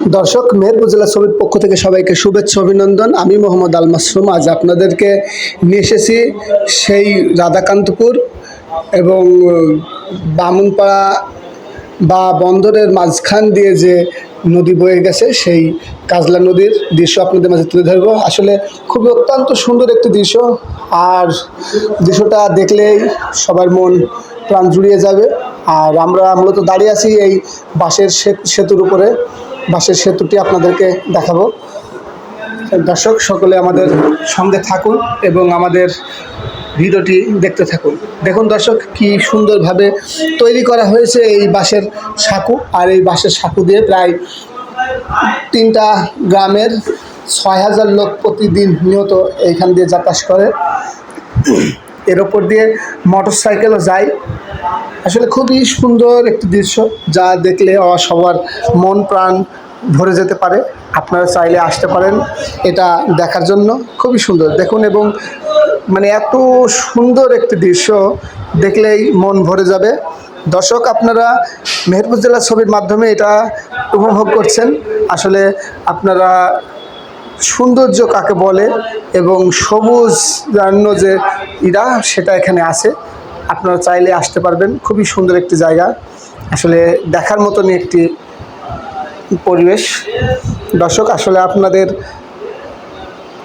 দর্শক, মেহেরপুর জেলা ছবির পক্ষ থেকে সবাইকে শুভেচ্ছা, অভিনন্দন। আমি মোহাম্মদ আল মাসরুম আজ আপনাদেরকে নিয়ে এসেছি সেই রাধাকান্তপুর এবং বামুনপাড়া বা বন্দরের মাঝখান দিয়ে যে নদী বয়ে গেছে, সেই কাজলা নদীর দৃশ্য আপনাদের মাঝে তুলে ধরবো। আসলে খুবই অত্যন্ত সুন্দর একটি দৃশ্য। আর দৃশ্যটা দেখলেই সবার মন প্রাণ জুড়িয়ে যাবে। আর আমরা মূলত দাঁড়িয়ে আছি এই বাঁশের সেতুর উপরে। বাঁশের সেতুটি আপনাদেরকে দেখাবো। দর্শক, সকলে আমাদের সঙ্গে থাকুন এবং আমাদের ভিডিওটি দেখতে থাকুন। দেখুন দর্শক, কি সুন্দরভাবে তৈরি করা হয়েছে এই বাঁশের সাঁকু। আর এই বাঁশের সাঁকু দিয়ে প্রায় তিনটা গ্রামের ছয় হাজার লোক প্রতিদিন নিয়ত এইখান দিয়ে যাতায়াত করে। এর ওপর দিয়ে মোটর সাইকেলও যায়। আসলে খুবই সুন্দর একটি দৃশ্য যা দেখলে সবার মন প্রাণ ভরে যেতে পারে। আপনারা চাইলে আসতে পারেন এটা দেখার জন্য। খুবই সুন্দর। দেখুন এবং মানে এত সুন্দর একটি দৃশ্য দেখলেই মন ভরে যাবে। দর্শক, আপনারা মেহেরপুর জেলার ছবির মাধ্যমে এটা উপভোগ করছেন। আসলে আপনারা সৌন্দর্য কাকে বলে এবং সবুজ যে ইরা, সেটা এখানে আছে। আপনারা চাইলে আসতে পারবেন। খুবই সুন্দর একটি জায়গা। আসলে দেখার মতনই একটি পরিবেশ। দর্শক, আসলে আপনাদের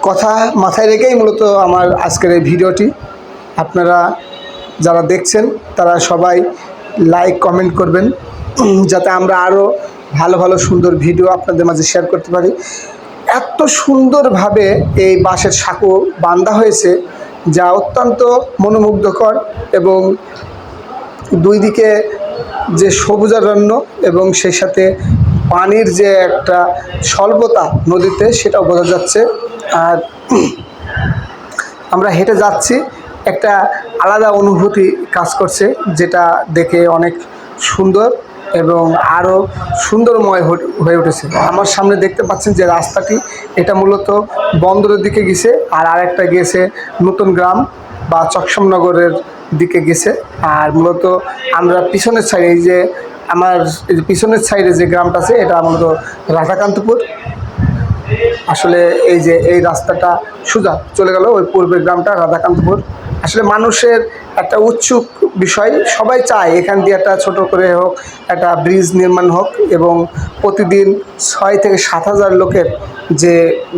কথা মাথায় রেখেই মূলত আমার আজকের এই ভিডিওটি। আপনারা যারা দেখছেন, তারা সবাই লাইক কমেন্ট করবেন। যাতে আমরা আরও ভালো ভালো, সুন্দর ভিডিও আপনাদের মাঝে শেয়ার করতে পারি। এত সুন্দরভাবে এই বাঁশের সাঁকো বান্ধা হয়েছে। যা অত্যন্ত মনোমুগ্ধকর এবং দুই দিকে যে সবুজারণ্য এবং সেই সাথে পানির যে একটা স্বল্পতা নদীতে সেটাও বোঝা যাচ্ছে। আর আমরা হেঁটে যাচ্ছি, একটা আলাদা অনুভূতি কাজ করছে, যেটা দেখে অনেক সুন্দর। এবং আরও সুন্দরময় হয়ে- উঠেছে। আমার সামনে দেখতে পাচ্ছেন যে রাস্তাটি, এটা মূলত বন্দরের দিকে গেছে, আর আরেকটা গিয়েছে নতুন গ্রাম বা চকসমনগরের দিকে গেছে। আর মূলত আমরা পিছনের সাইডে এই যে, আমার পিছনের সাইডে যে গ্রামটা আছে, এটা মূলত রাধাকান্তপুর। আসলে এই যে এই রাস্তাটা সোজা চলে গেল, ওই পূর্বের গ্রামটা, রাধাকান্তপুর। আসলে মানুষের একটা উৎসুক বিষয়, সবাই চায় এখান দিয়ে একটা ছোট করে হোক, একটা ব্রিজ নির্মাণ হোক এবং প্রতিদিন ছয় থেকে সাত হাজার লোকের যে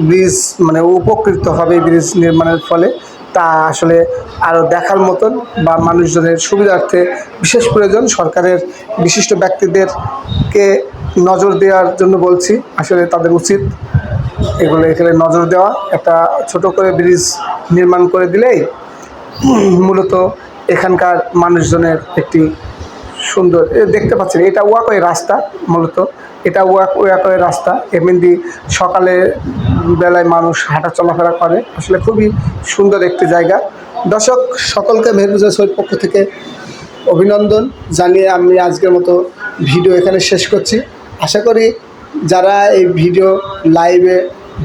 ব্রিজ মানে উপকৃত হবে ব্রিজ নির্মাণের ফলে, তা আসলে আরও দেখার মতন বা মানুষজনের সুবিধার্থে বিশেষ প্রয়োজন। সরকারের বিশিষ্ট ব্যক্তিদেরকে নজর দেওয়ার জন্য বলছি, আসলে তাদের উচিত এগুলো এখানে নজর দেওয়া, একটা ছোট করে ব্রিজ নির্মাণ করে দিলেই মূলত এখানকার মানুষজনের একটি সুন্দর দেখতে পাচ্ছেন, এটা ওয়াকওয়ে রাস্তা মূলত, এটা ওয়াক, ওয়াকওয়ে রাস্তা। এমনি সকালে বেলায় মানুষ হাঁটা চলাফেরা করে, আসলে খুবই সুন্দর একটি জায়গা। দর্শক, সকলকে মেহরুজা সৈর পক্ষ থেকে অভিনন্দন, জানিয়ে আমি আজকের মতো ভিডিও এখানে শেষ করছি। আশা করি যারা এই ভিডিও লাইভে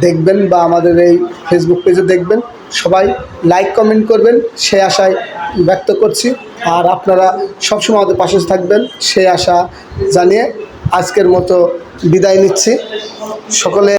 দেখবেন বা আমাদের এই ফেসবুক পেজে দেখবেন। সবাই লাইক কমেন্ট করবেন, সে আশায় ব্যক্ত করছি। আর আপনারা সবসময় আমাদের পাশে থাকবেন, সে আশা জানিয়ে আজকের মতো বিদায় নিচ্ছি। সকলে